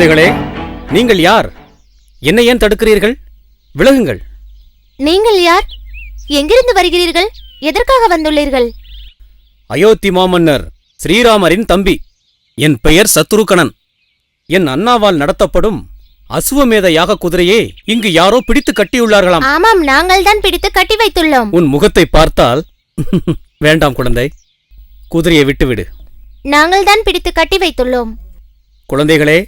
குழந்தைகளே நீங்கள் யார்? என்னை ஏன் தடுக்கிறீர்கள்? விலகுங்கள். நீங்கள் யார்? எங்கிருந்து வருகிறீர்கள்? எதற்காக வந்துள்ளீர்கள்? அயோத்தி மாமன்னர் ஸ்ரீராமரின் தம்பி. என் பெயர் சத்ருகணன். என் அண்ணாவால் நடத்தப்படும் அசுவமேத யாக குதிரையே இங்கு யாரோ பிடித்து கட்டியுள்ளார்களாம். ஆமாம் நாங்கள் தான் பிடித்து கட்டி வைத்துள்ளோம். உன் முகத்தை பார்த்தால் வேண்டாம் குழந்தை. குதிரையை விட்டுவிடு. நாங்கள் தான் பிடித்து கட்டி வைத்துள்ளோம். குழந்தைகளே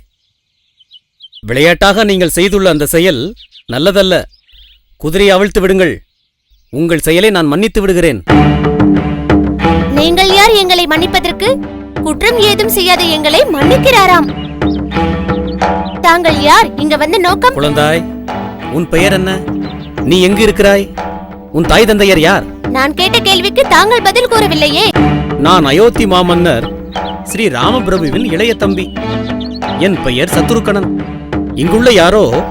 விளையாட்டாக நீங்கள் செய்துள்ள அந்த செயல் நல்லதல்ல. குதிரையை அவிழ்த்து விடுங்கள். உங்கள் செயலை நான் மன்னித்து விடுகிறேன். நீங்கள் யார் எங்களை மன்னிப்பதற்கு? குற்றம் ஏதும் செய்யாத எங்களை மன்னிக்கிறாராம். தாங்கள் யார்? இங்க வந்த நோக்கம்? குழந்தாய் உன் பெயர் என்ன? நீ எங்கு இருக்கிறாய்? உன் தாய் தந்தையர் யார்? நான் கேட்ட கேள்விக்கு தாங்கள் பதில் கூறவில்லையே. நான் அயோத்தி மாமன்னர் ஸ்ரீ ராமபிரபுவின் இளைய தம்பி. என் பெயர் சத்ருகணன் இங்குள்ள யாரோ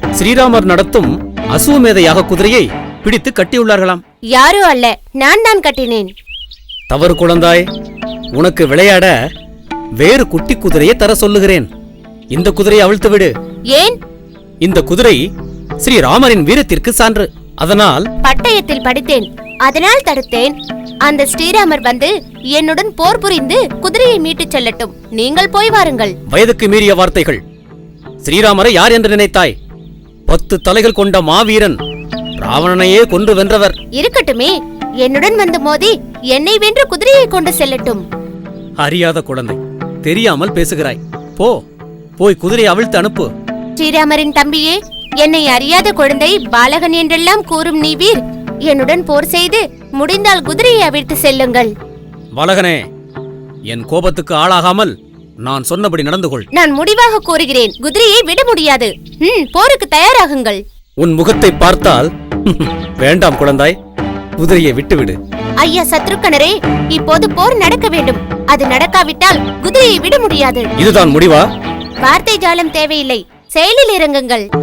ஸ்ரீராமர் நடத்தும் அசுவமேதையாக குதிரையை பிடித்து கட்டியுள்ளார்களாம். யாரோ அல்ல நான் தான் கட்டினேன். தவறு குழந்தாய் உனக்கு விளையாட வேறு குட்டி குதிரையை தர சொல்லுகிறேன். இந்த குதிரையை அவிழ்த்து விடு. ஏன்? இந்த குதிரை ஸ்ரீராமரின் வீரத்திற்கு சான்று. அதனால் பட்டயத்தில் படித்தேன். அதனால் தடுத்தேன். அந்த ஸ்ரீராமர் வந்து என்னுடன் போர் புரிந்து குதிரையை மீட்டுச் செல்லட்டும். நீங்கள் போய் வாருங்கள். வயதுக்கு மீறிய வார்த்தைகள். ஸ்ரீராமரை யார் என்று நினைத்தாய்? பத்து தலைகள் கொண்ட மாவீரன் ராவணனையே கொன்று வென்றவர். இருக்கட்டுமே என்னுடன் வந்து மோதி என்னை வென்று குதிரையை கொண்டு செல்லட்டும். அறியாத குழந்தை தெரியாமல் பேசுகிறாய். போ போய் குதிரையை அவிழ்த்து அனுப்பு. ஸ்ரீராமரின் தம்பியே என்னை அறியாத குழந்தை பாலகன் என்றெல்லாம் கூறும் நீ வீர் என்னுடன் போர் செய்து முடிந்தால் குதிரையை அவிழ்த்து செல்லுங்கள். பாலகனே என் கோபத்துக்கு ஆளாகாமல் நான் சொன்னபடி நடந்து கொள் நான் முடிவாக கூறுகிறேன் குதிரையை விட முடியாது. ம் போருக்கு தயாராகுங்கள். உன் முகத்தை பார்த்தால் வேண்டாம் குழந்தாய் குதிரையை விட்டுவிடு. ஐயா சத்ருக்கனரே இப்போது போர் நடக்க வேண்டும். அது நடக்காவிட்டால் குதிரையை விட முடியாது. இதுதான் முடிவா? வார்த்தை ஜாலம் தேவையில்லை. செயலில் இறங்குங்கள்.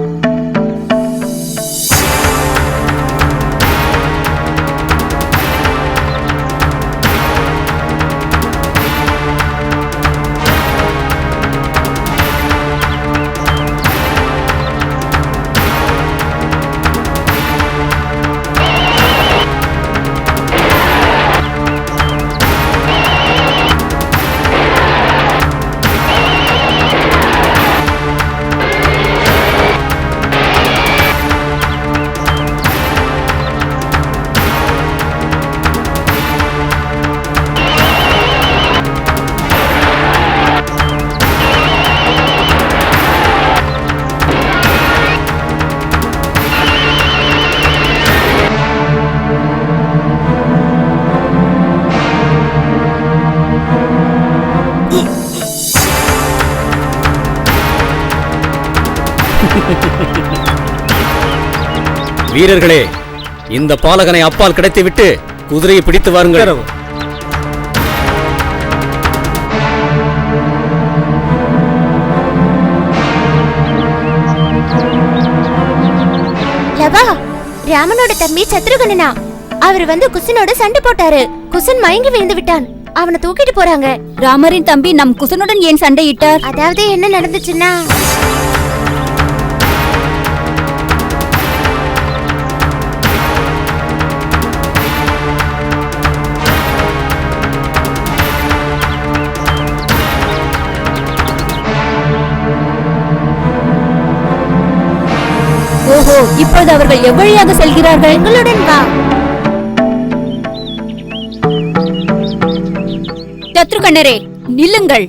வீரர்களே இந்த பாலகனை அப்பால் கிடைத்துவிட்டு குதிரையை பிடித்து வாருங்கள். லவா ராமனோட தம்பி சத்ருகனனா? அவர் வந்து குசனோட சண்டை போட்டாரு. குசன் மயங்கி விழுந்து விட்டான். அவனை தூக்கிட்டு போறாங்க. ராமரின் தம்பி நம் குசனுடன் ஏன் சண்டையிட்டார்? அதாவது என்ன நடந்துச்சுன்னா ஓஹோ இப்பொழுது அவர்கள் எவ்வழியாக செல்கிறார்கள்? எங்களுடன் வா. சத்ருகண்ணரே நில்லுங்கள்.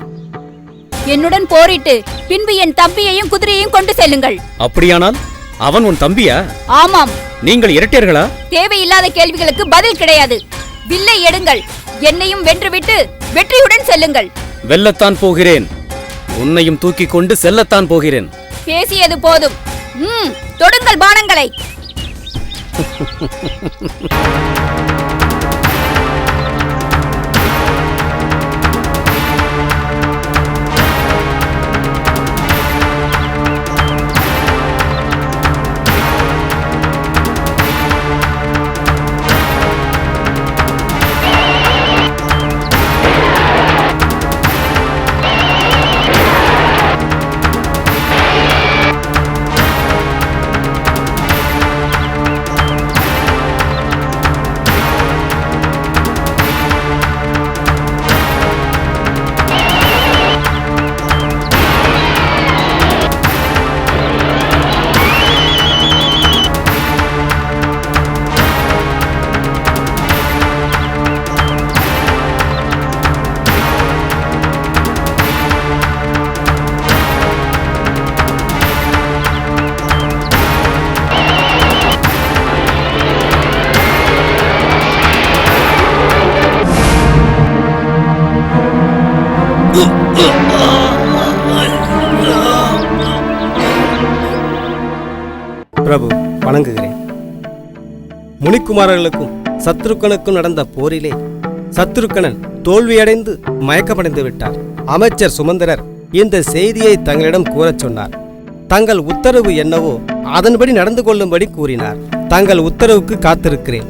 என்னுடன் போரிட்டு பின்பு என் தம்பியையும் குதிரையையும் கொண்டு செல்லுங்கள். அப்படியானால் அவன் உன் தம்பியா? ஆமாம். நீங்கள் இரட்டையர்களா? தேவையில்லாத கேள்விகளுக்கு பதில் கிடையாது. வில்லை எடுங்கள். என்னையும் வென்றுவிட்டு வெற்றியுடன் செல்லுங்கள். வெல்லத்தான் போகிறேன். உன்னையும் தூக்கிக் கொண்டு செல்லத்தான் போகிறேன். பேசியது போதும். ம் தொடுங்கள் பானங்களை. ராஜகுமாரர்களுக்கும் சத்ருக்கனுக்கும் நடந்த போரிலே சத்ருக்கனன் தோல்வியடைந்து மயக்கமடைந்து விட்டார். அமைச்சர் சுமந்திரர் இந்த செய்தியை தங்களிடம் கூறச் சொன்னார். தங்கள் உத்தரவு என்னவோ அதன்படி நடந்து கொள்ளும்படி கூறினார். தங்கள் உத்தரவுக்கு காத்திருக்கிறேன்.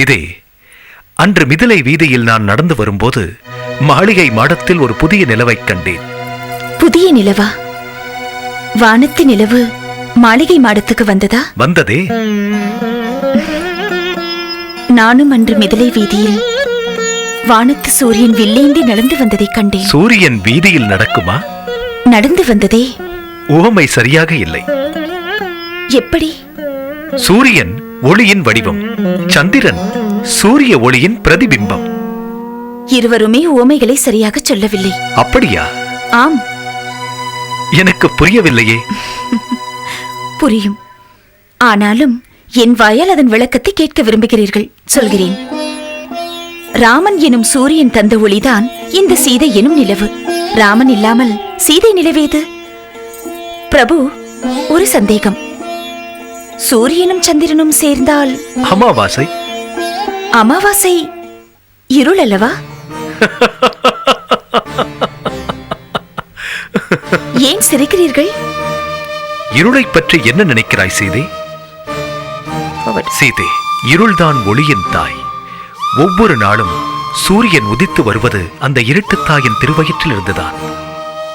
சீதே அன்று மிதிலை வீதியில் நான் நடந்து வரும்போது மாளிகை மாடத்தில் ஒரு புதிய நிலவைக் கண்டேன். புதிய நிலவா? வானத்து நிலவு மாளிகை மாடத்துக்கு வந்ததா? வந்ததே. நானும் அன்று மிதலை வீதியில் வானத்து சூரியன் வில்லேந்தி நடந்து வந்ததைக் கண்டேன். சூரியன் வீதியில் நடக்குமா? நடந்து வந்ததே. உவமை சரியாக இல்லை. எப்படி? சூரியன் ஒளியின் வடிவம். சந்திரன் சூரிய ஒளியின் பிரதிபிம்பம். இருவருமே ஓமைகளை சரியாக சொல்லவில்லை. அப்படியா? ஆம். எனக்கு புரியவில்லையே. புரியும். ஆனாலும் என் வாயால் அதன் விளக்கத்தை கேட்க விரும்புகிறீர்கள் சொல்கிறேன். ராமன் எனும் சூரியன் தந்த ஒளிதான் இந்த சீதை எனும் நிலவு. ராமன் இல்லாமல் சீதை நிலவேது பிரபு ஒரு சந்தேகம். சூரியனும் சந்திரனும் சேர்ந்தால் அமாவாசை? அமாவாசை இருள் அல்லவா? ஏன் சிரிக்கிறீர்கள்? இருளைப் பற்றி என்ன நினைக்கிறாய் சீதே? சீதே இருள்தான் ஒளியின் தாய். ஒவ்வொரு நாளும் சூரியன் உதித்து வருவது அந்த இருட்டுத் தாயின் திருவயிற்றில் இருந்துதான்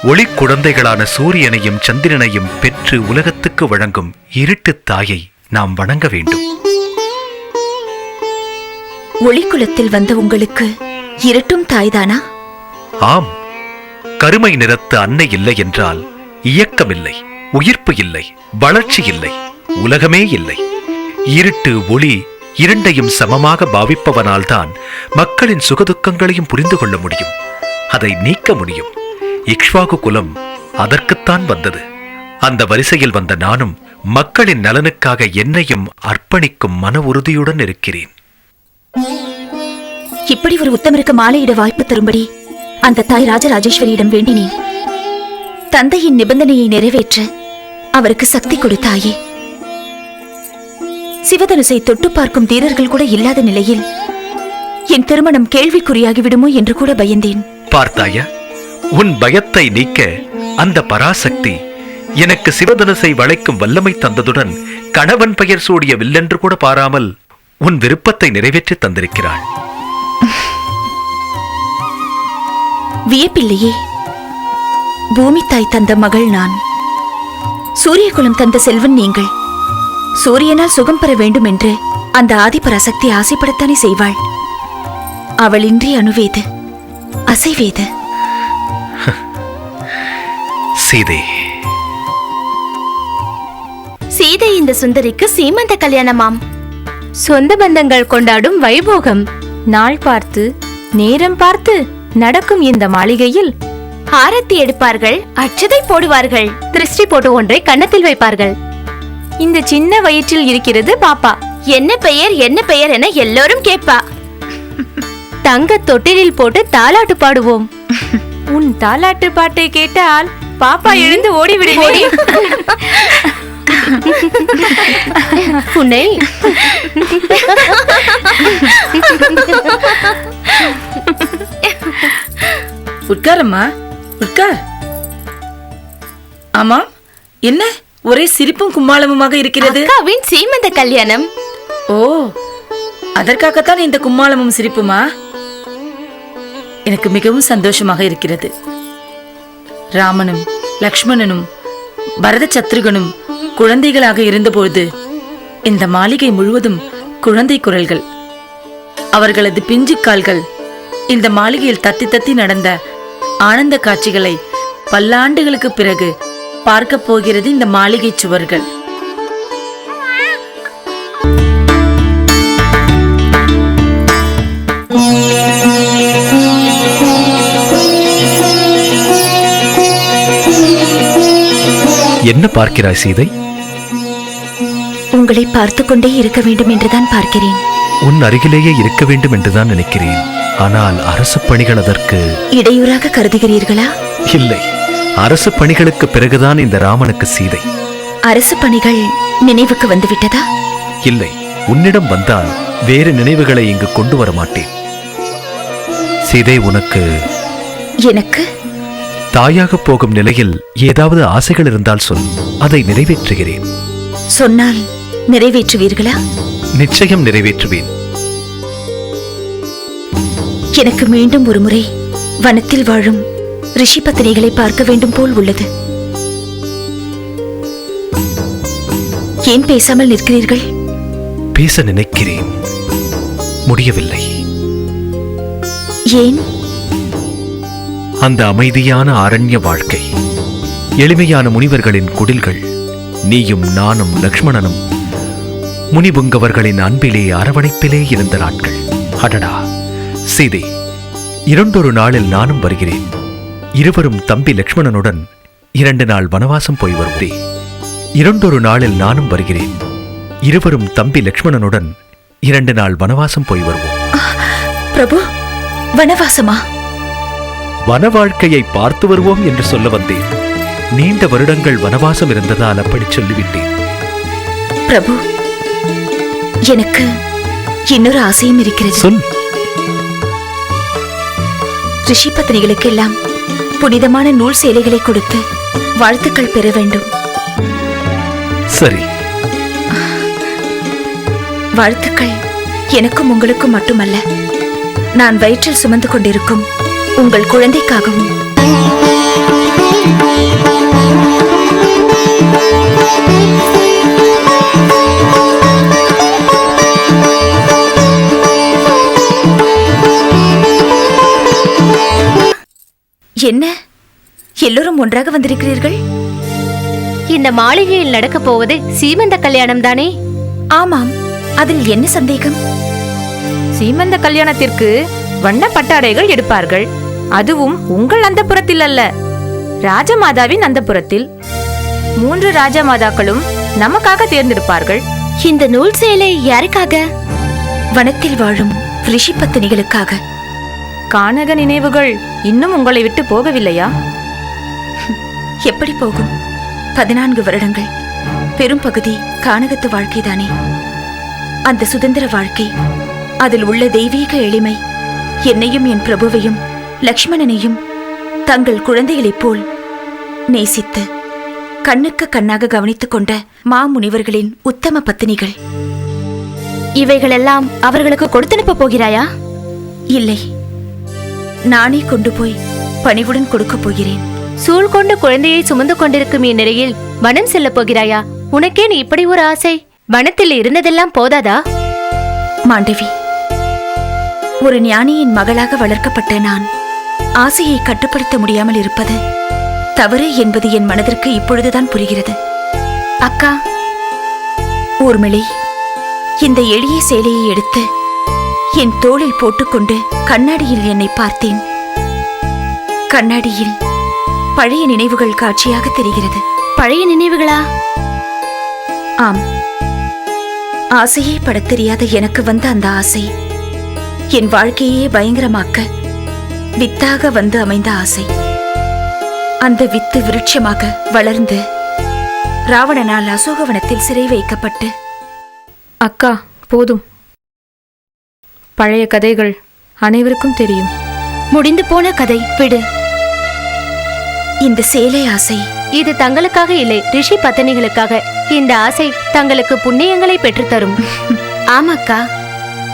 ஒளி குழந்தைகளான சூரியனையும் சந்திரனையும் பெற்று உலகத்துக்கு வழங்கும் இருட்டுத் தாயை நாம் வணங்க வேண்டும். ஒளிக்குலத்தில் வந்த உங்களுக்கு இருட்டும் தாய்தானா? ஆம். கருமை நிறத்து அன்னை இல்லை என்றால் இயக்கமில்லை உயிர்ப்பு இல்லை வளர்ச்சி இல்லை உலகமே இல்லை. இருட்டு ஒளி இரண்டையும் சமமாக பாவிப்பவனால்தான் மக்களின் சுகதுக்கங்களையும் புரிந்து கொள்ள முடியும். அதை நீக்க முடியும். இக்ஷ்வாகு குலம் அதற்குத்தான் வந்தது. அந்த வரிசையில் வந்த நானும் மக்களின் நலனுக்காக என்னையும் அர்ப்பணிக்கும் மன உறுதியுடன் இருக்கிறேன். இப்படி ஒரு உத்தமருக்கு மாலையிட வாய்ப்பு தரும்படி அந்த தாய் ராஜராஜேஸ்வரியிடம் வேண்டினேன். தந்தையின் நிபந்தனையை நிறைவேற்ற அவருக்கு சக்தி கொடுத்தாயே. சிவதனுசை தொட்டு பார்க்கும் தீரர்கள் கூட இல்லாத நிலையில் என் திருமணம் கேள்விக்குறியாகி விடுமோ என்று கூட பயந்தேன். பார்த்தாயா? உன் பயத்தை நீக்க அந்த பராசக்தி எனக்கு சிவதனுசை வளைக்கும் வல்லமை தந்ததுடன் கணவன் பெயர் சூடிய வில்லென்று கூட பாராமல் உன் விருப்பத்தை நிறைவேற்றி தந்திருக்கிறாள். வியப்பில்லையே. பூமி தாய் தந்த மகள் நான். சூரியகுலம் தந்த செல்வன் நீங்கள். சூரியனால் சுகம் பெற வேண்டும் என்று அந்த ஆதிபராசக்தி ஆசைப்படத்தானே செய்வாள். அவளின்றி அணுவேது அசைவேது. சீதே. சீதை இந்த சுந்தரிக்கு சீமந்த கல்யாணமாம். சொந்த பந்தங்கள் கொண்டாடும் வைபோகம். நாள் பார்த்து நேரம் பார்த்து நடக்கும் இந்த மாளிகையில் ஆரத்தி எடுப்பார்கள் அச்சதை போடுவார்கள். திருஷ்டி போட்டு ஒன்றை கன்னத்தில் வைப்பார்கள். இந்த சின்ன வயிற்றில் இருக்கிறது பாப்பா. என்ன பெயர் என்ன பெயர் என எல்லோரும் கேட்பா. தங்க தொட்டிலில் போட்டு தாலாட்டு பாடுவோம். உன் தாலாட்டு பாட்டை கேட்டால் பாப்பா எழுந்து ஓடி. விடுவேன் உன்னை. உட்காரம்மா. உட்கார். ஆமாம். என்ன? ஒரே சிரிப்பும் கும்மாளமுமாக இருக்கிறது. அக்காவின் சீமந்த கல்யாணம். ஓ. அதற்காகத்தான் இந்த கும்மாளமும் சிரிப்புமா? எனக்கு மிகவும் சந்தோஷமாக இருக்கிறது. ராமனும் லக்ஷ்மணனும் பரத சத்ருகனும் குழந்தைகளாக இருந்தபொழுது இந்த மாளிகை முழுவதும் குழந்தை குரல்கள். அவர்களது பிஞ்சு கால்கள் இந்த மாளிகையில் தத்தி தத்தி நடந்த ஆனந்த காட்சிகளை பல்லாண்டுகளுக்கு பிறகு பார்க்கப் போகிறது இந்த மாளிகை சுவர்கள். என்ன பார்க்கிறாய் சீதை? உங்களை பார்த்து கொண்டே இருக்க வேண்டும் என்றுதான் பார்க்கிறேன். உன் அருகிலேயே இருக்க வேண்டும் என்றுதான் நினைக்கிறேன். ஆனால் அரசு பணிகள் அதற்கு இடையூறாக கருதுகிறீர்களா? இல்லை. அரசு பணிகளுக்கு பிறகுதான் இந்த ராமனுக்கு சீதை. அரசு பணிகள் நினைவுக்கு வந்துவிட்டதா? இல்லை. உன்னிடம் வந்தால் வேறு நினைவுகளை இங்கு கொண்டு வர மாட்டேன் சீதை உனக்கு எனக்கு தாயாக போகும் நிலையில் ஏதாவது ஆசைகள் இருந்தால் சொல். அதை நிறைவேற்றுகிறேன். சொன்னால் நிறைவேற்றுவீர்களா? நிச்சயம் நிறைவேற்றுவேன். எனக்கு மீண்டும் ஒரு முறை வனத்தில் வாழும் ரிஷி பத்தினிகளை பார்க்க வேண்டும் போல் உள்ளது. ஏன் பேசாமல் நிற்கிறீர்கள்? பேச நினைக்கிறேன். முடியவில்லை. ஏன்? அந்த அமைதியான அரண்ய வாழ்க்கை. எளிமையான முனிவர்களின் குடில்கள் நீயும் நானும் லக்ஷ்மணனும் முனிபுங்கவர்களின் அன்பிலே அரவணைப்பிலே இருந்த நாட்கள். அடடா! சீதை இரண்டொரு நாளில் நானும் வருகிறேன். இருவரும் தம்பி லக்ஷ்மணனுடன் இரண்டு நாள் வனவாசம் போய் வருவதே. இரண்டொரு நாளில் நானும் வருகிறேன். இருவரும் தம்பி லக்ஷ்மணனுடன் இரண்டு நாள் வனவாசம் போய் வருவோம். பிரபு வனவாசமா? வன வாழ்க்கையை பார்த்து வருவோம் என்று சொல்ல வந்தேன். நீண்ட வருடங்கள் வனவாசம் இருந்ததால் அப்படி சொல்லிவிட்டேன். பிரபு எனக்கு இன்னொரு ஆசையும் இருக்கிறது. சொல். ரிஷி பத்தினிகளுக்கெல்லாம் புனிதமான நூல் சேலைகளை கொடுத்து வாழ்த்துக்கள் பெற வேண்டும். சரி. வாழ்த்துக்கள் எனக்கும் உங்களுக்கும் மட்டுமல்ல. நான் வயிற்றில் சுமந்து கொண்டிருக்கும் உங்கள் குழந்தைக்காகவும். என்ன? எல்லோரும் ஒன்றாக வந்திருக்கிறீர்கள்? இந்த மாளிகையில் நடக்கப் போவது சீமந்த கல்யாணம் தானே? ஆமாம். அதில் என்ன சந்தேகம்? சீமந்த கல்யாணத்திற்கு வண்ண பட்டாடைகள் எடுப்பார்கள். அதுவும் உங்கள் அந்தப்புறத்தில் அல்ல ராஜமாதாவின் அந்தப்புறத்தில். மூன்று ராஜமாதாக்களும் நமக்காக தேர்ந்தெடுப்பார்கள் இந்த நூல் சேலை யாருக்காக? வனத்தில் வாழும் ரிஷி பத்தினிகளுக்காக. கானக நினைவுகள் இன்னும் உங்களை விட்டு போகவில்லையா? எப்படி போகும்? பதினான்கு வருடங்கள். பெரும் பகுதி கானகத்து வாழ்க்கைதானே. அந்த சுதந்திர வாழ்க்கை அதில் உள்ள தெய்வீக எளிமை என்னையும் என் பிரபுவையும் லக்ஷ்மணனையும் தங்கள் குழந்தைகளைப் போல் நேசித்து கண்ணுக்கு கண்ணாக கவனித்துக் கொண்ட மாமுனிவர்களின் உத்தம பத்தினிகள். இவைகளெல்லாம் அவர்களுக்கு கொடுத்தனுப்ப போகிறாயா? இல்லை. நானே கொண்டு போய் பணிவுடன் கொடுக்கப் போகிறேன். சூழ் கொண்டு குழந்தையை சுமந்து கொண்டிருக்கும் இந்நிலையில் வனம் செல்லப் போகிறாயா? உனக்கேன் இப்படி ஒரு ஆசை? வனத்தில் இருந்ததெல்லாம் போதாதா? மாண்டவி ஒரு ஞானியின் மகளாக வளர்க்கப்பட்ட நான் ஆசையை கட்டுப்படுத்த முடியாமல் இருப்பது தவறு என்பது என் மனதிற்கு இப்பொழுதுதான் புரிகிறது. அக்கா ஊர்மிளை இந்த எளிய சேலையை எடுத்து என் தோளில் போட்டுக்கொண்டு கண்ணாடியில் என்னை பார்த்தேன். கண்ணாடியில் பழைய நினைவுகள் காட்சியாக தெரிகிறது. பழைய நினைவுகளா? ஆம். ஆசையே படத் தெரியாத எனக்கு வந்த அந்த ஆசை என் வாழ்க்கையே பயங்கரமாக்க வித்தாக வந்து அமைந்த ஆசை. அந்த வித்து விருட்சமாக வளர்ந்து ராவணனால் அசோகவனத்தில் சிறை வைக்கப்பட்டு. அக்கா போதும். பழைய கதைகள் அனைவருக்கும் தெரியும். முடிந்து போன கதை விடு. இந்த சேலை ஆசை. இது தங்களுக்காக இல்லை ரிஷி பத்தனிகளுக்காக. இந்த ஆசை தங்களுக்கு புண்ணியங்களை பெற்றுத்தரும். ஆமாக்கா.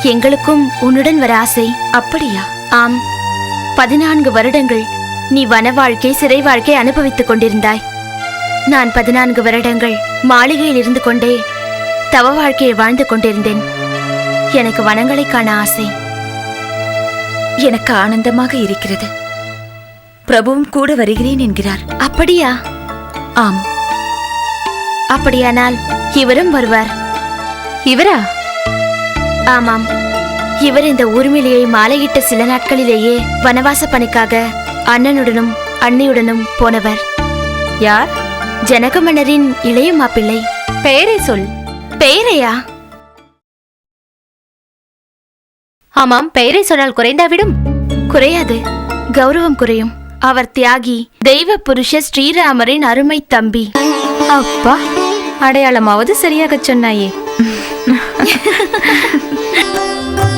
எங்களுக்கும் உன்னுடன் வர ஆசை அப்படியா? ஆம். பதினான்கு வருடங்கள் நீ வன வாழ்க்கை சிறை வாழ்க்கை அனுபவித்துக் கொண்டிருந்தாய். நான் பதினான்கு வருடங்கள் மாளிகையில் இருந்து கொண்டே தவ வாழ்க்கையை வாழ்ந்து கொண்டிருந்தேன். எனக்கு வனங்களை காண ஆசை. எனக்கு ஆனந்தமாக இருக்கிறது. பிரபுவும் கூட வருகிறேன் என்கிறார். அப்படியா? ஆம். அப்படியானால் இவரும் வருவார். இவரா? ஆமாம். இவர் இந்த ஊர்மிளையை மாலையிட்ட சில நாட்களிலேயே வனவாச பணிக்காக அண்ணனுடனும் அண்ணியுடனும் போனவர். யார்? ஜனக மன்னரின் இளைய மாப்பிள்ளை. பெயரை சொல். பெயரையா? ஆமாம் பெயரை சொன்னால் குறைந்தாவிடும் குறையாது. கௌரவம் குறையும். அவர் தியாகி தெய்வ புருஷ ஸ்ரீராமரின் அருமை தம்பி. அப்பா அடையாளமாவது சரியாகச் சொன்னாயே.